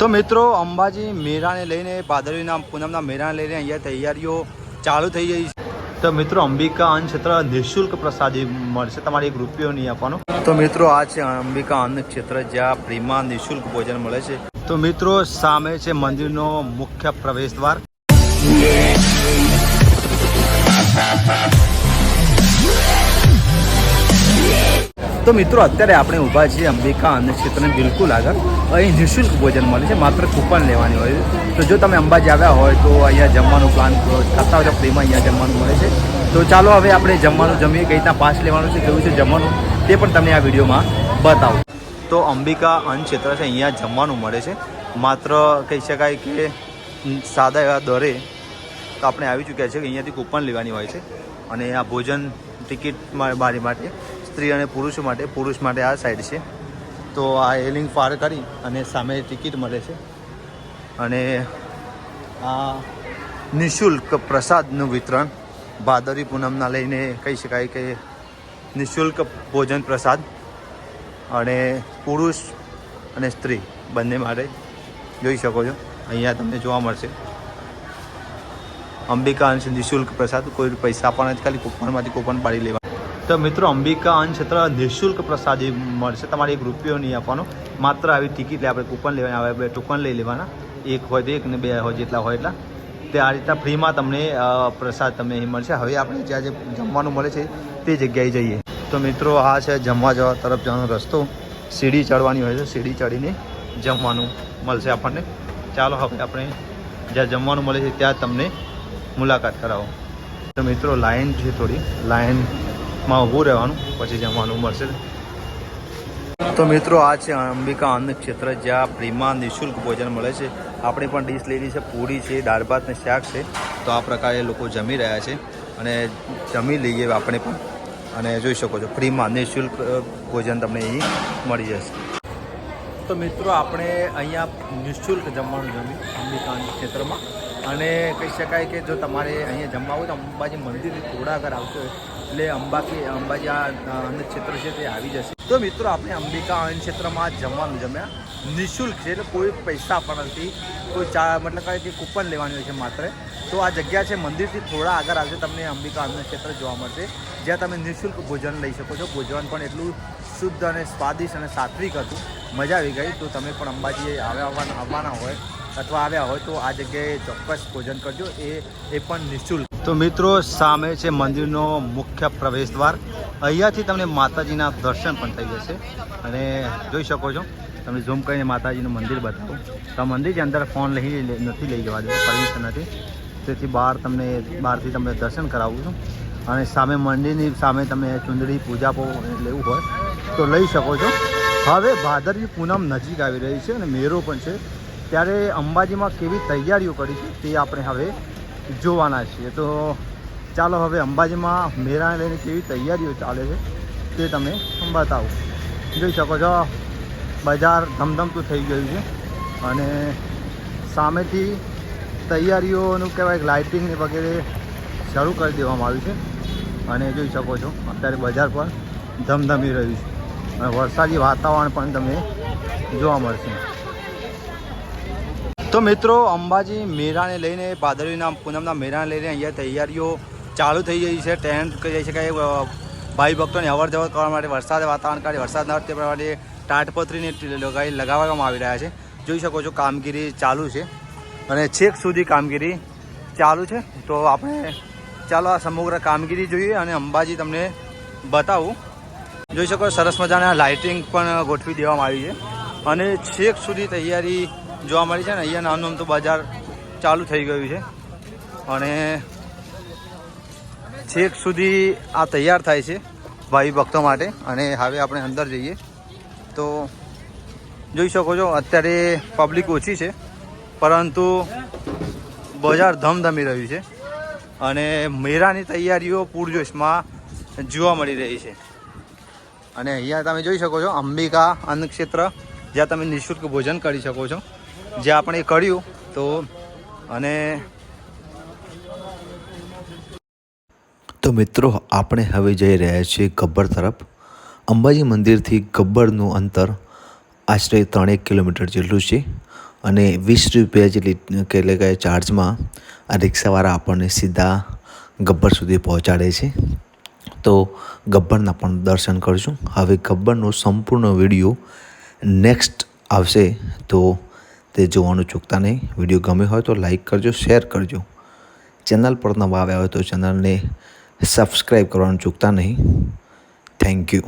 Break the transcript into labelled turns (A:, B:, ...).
A: તો મિત્રો, અંબાજી મેળાને લઈને, ભાદરવીના પૂનમના મેળાને લઈને અહીંયા તૈયારીઓ ચાલુ થઈ ગઈ છે. તો મિત્રો, અંબિકા અન્ન ક્ષેત્ર નિઃશુલ્ક પ્રસાદી મળશે. તમારે એક રૂપિયો નહીં આપવાનો. તો મિત્રો, આ છે અંબિકા અન્ન ક્ષેત્ર, જ્યાં ફ્રીમાં નિઃશુલ્ક ભોજન મળે છે. તો મિત્રો, સામે છે મંદિરનો મુખ્ય પ્રવેશ દ્વાર તો મિત્રો, અત્યારે આપણે ઊભા છીએ અંબિકા અને ક્ષેત્રને બિલકુલ આગળ. અહીં નિઃશુલ્ક ભોજન મળે છે, માત્ર કૂપન લેવાની હોય. તો જો તમે અંબાજી આવ્યા હોય તો અહીંયા જમવાનું પ્લાન કરતા હોય ફ્રીમાં અહીંયા જમવાનું મળે છે. તો ચાલો હવે આપણે જમવાનું જમીએ, કઈ રીતના પાસ લેવાનું છે, કેવું છે જમવાનું, તે પણ તમને આ વિડીયોમાં બતાવું. તો અંબિકા અન્ન ક્ષેત્ર છે, અહીંયા જમવાનું મળે છે. માત્ર કહી શકાય કે સાદા એવા દરે તો આપણે આવી ચૂક્યા છે કે અહીંયાથી કૂપન લેવાની હોય છે. અને આ ભોજન ટિકિટ મારી માટે સ્ત્રી અને પુરુષો માટે, પુરુષ માટે આ સાઈડ છે. તો આ એલિંગ પાર કરી અને સામે ટિકિટ મળે છે. અને આ નિઃશુલ્ક પ્રસાદનું વિતરણ ભાદરી પૂનમના લઈને કહી શકાય કે નિઃશુલ્ક ભોજન પ્રસાદ અને પુરુષ અને સ્ત્રી બંને માટે જોઈ શકો છો. અહીંયા તમને જોવા મળશે. અંબિકા અંશ નિઃશુલ્ક પ્રસાદ, કોઈ પૈસા આપવાના જ ખાલી કૂપનમાંથી કૂપન પાડી લેવા. તો મિત્રો, અંબિકા અન્ન ક્ષેત્ર નિઃશુલ્ક પ્રસાદી મળશે. તમારે એક રૂપિયો નહીં આપવાનો. માત્ર આવી ટિકિટ લે, આપણે કૂપન લેવાના આવે બે ટોકન લઈ લેવાના. એક હોય તો એક ને બે હોય જેટલા હોય એટલા. તે આ રીતના ફ્રીમાં તમને પ્રસાદ તમને અહીં મળશે. હવે આપણે જ્યાં જે જમવાનું મળે છે, તે જગ્યાએ જઈએ. તો મિત્રો, આ છે જમવા જવા તરફ જવાનો રસ્તો. સીડી ચડવાની હોય છે, સીડી ચડીને જમવાનું મળશે આપણને. ચાલો હવે આપણે જ્યાં જમવાનું મળે છે, ત્યાં તમને મુલાકાત કરાવો. તો મિત્રો, લાઈન છે થોડી. લાઈનમાં ઊભું રહેવાનું, પછી જમવાનું મળશે. તો મિત્રો, આ છે અંબિકા અન્ન ક્ષેત્ર, જ્યાં ફ્રીમાં નિઃશુલ્ક ભોજન મળે છે. આપણે પણ ડીશ લીધી છે, પૂરી છે, દાળ ભાત ને શાક છે. તો આ પ્રકારે લોકો જમી રહ્યા છે અને જમી લઈએ આપણે પણ. અને જોઈ શકો છો ફ્રીમાં નિઃશુલ્ક ભોજન તમને અહીં મળી જશે. તો મિત્રો, આપણે અહીંયા નિઃશુલ્ક જમવાનું જમ્યું અંબિકા ક્ષેત્રમાં. અને કહી શકાય કે જો તમારે અહીંયા જમવા હોય તો અંબાજી મંદિરથી થોડા આગળ આવશો એટલે અંબાકી અંબાજી આ અન્ન ક્ષેત્ર છે તે આવી જશે. તો મિત્રો, આપણે અંબિકા અન્ન ક્ષેત્રમાં જમવાનું જમ્યા. નિઃશુલ્ક છે, એટલે કોઈ પૈસા આપવાના નથી. કોઈ ચા, મતલબ કે કૂપન લેવાની હોય છે માત્ર. તો આ જગ્યા છે, મંદિરથી થોડા આગળ આવશે તમને અંબિકા અન્ન ક્ષેત્ર જોવા મળશે. જ્યાં તમે નિઃશુલ્ક ભોજન લઈ શકો છો. ભોજન પણ એટલું શુદ્ધ અને સ્વાદિષ્ટ અને સાત્વિક હતું. મજા આવી ગઈ. તો તમે પણ અંબાજીએ આવ્યા આવવાના હોય અથવા આવ્યા હોય તો આ જગ્યાએ ચોક્કસ ભોજન કરજો. એ એ પણ નિઃશુલ્ક. તો મિત્રો, સામે છે મંદિરનો મુખ્ય પ્રવેશ દ્વાર અહીંયાથી તમને માતાજીના દર્શન પણ થઈ જશે. અને જોઈ શકો છો તમે ઝૂમ કરીને માતાજીનું મંદિર બતાવો. તો મંદિરની અંદર ફોન લઈ નથી લઈ જવા દેતો પરમિશન નથી. તેથી બહાર તમને, બહારથી તમને દર્શન કરાવું છું. અને સામે મંદિરની સામે તમે ચુંદડી, પૂજા લેવું હોય, તો લઈ શકો છો. હવે ભાદરવી પૂનમ નજીક આવી રહી છે અને મેરો પણ છે. ત્યારે અંબાજીમાં કેવી તૈયારીઓ કરી છે તે આપણે હવે જોવાના છીએ. તો ચાલો હવે અંબાજીમાં મેળાને લઈને કેવી તૈયારીઓ ચાલે છે તે તમે બતાવો જોઈ શકો છો, બજાર ધમધમતું થઈ ગયું છે અને સામેથી તૈયારીઓનું કહેવાય લાઇટિંગને વગેરે શરૂ કરી દેવામાં આવ્યું છે. અને જોઈ શકો છો, અત્યારે બજાર પર ધમધમી રહ્યું છે. અને વરસાદી વાતાવરણ પણ તમને જોવા મળશે. તો મિત્રો, અંબાજી મેળાને લઈને, ભાદરવીના પૂનમના મેળાને લઈને અહીંયા તૈયારીઓ ચાલુ થઈ ગઈ છે. ટેન્ટ કહી શકાય ભાઈ ભક્તોની અવર જવર કરવા માટે વરસાદ વાતાવરણ કાઢી વરસાદ ન તે પ્રમાણે તાટપત્રીને લગાવી, લગાવવામાં આવી રહ્યા છે. જોઈ શકો છો, કામગીરી ચાલુ છે. અને છેક સુધી કામગીરી ચાલુ છે. તો આપણે, ચાલો આ સમગ્ર કામગીરી જોઈએ અને અંબાજી તમને બતાવું. જોઈ શકો સરસ મજાના લાઇટિંગ પણ ગોઠવી દેવામાં આવી છે. અને છેક સુધી તૈયારી જોવા મળી છે ને, અહીંયા નાનું આમ તો બજાર ચાલુ થઈ ગયું છે. અને છેક સુધી આ તૈયાર થાય છે ભાઈ ભક્તો માટે. અને હવે આપણે અંદર જઈએ. તો જોઈ શકો છો, અત્યારે પબ્લિક ઓછી છે, પરંતુ બજાર ધમધમી રહ્યું છે. અને મેળાની તૈયારીઓ પૂરજોશમાં જોવા મળી રહી છે. અને અહીંયા તમે જોઈ શકો છો, અંબિકા અન્નક્ષેત્ર, જ્યાં તમે નિઃશુલ્ક ભોજન કરી શકો છો. જે આપણે કર્યું, તો અને
B: તો મિત્રો, આપણે હવે જઈ રહ્યા છીએ ગબ્બર તરફ. અંબાજી મંદિરથી ગબ્બરનું અંતર આશરે ત્રણેક કિલોમીટર જેટલું છે
A: અને વીસ રૂપિયા જેટલી એટલે કે ચાર્જમાં આ રિક્ષાવાળા આપણને સીધા ગબ્બર સુધી પહોંચાડે છે. તો ગબ્બરના પણ દર્શન કરશું. હવે ગબ્બરનો સંપૂર્ણ વીડિયો નેક્સ્ટ આવશે, તો તે જોવાનું ચૂકતા નહીં. વીડિયો ગમે હોય તો લાઈક કરજો, શેર કરજો. ચેનલ પર નવા આવ્યા હોય તો ચેનલને સબસ્ક્રાઈબ કરવાનું ચૂકતા નહીં. Thank you.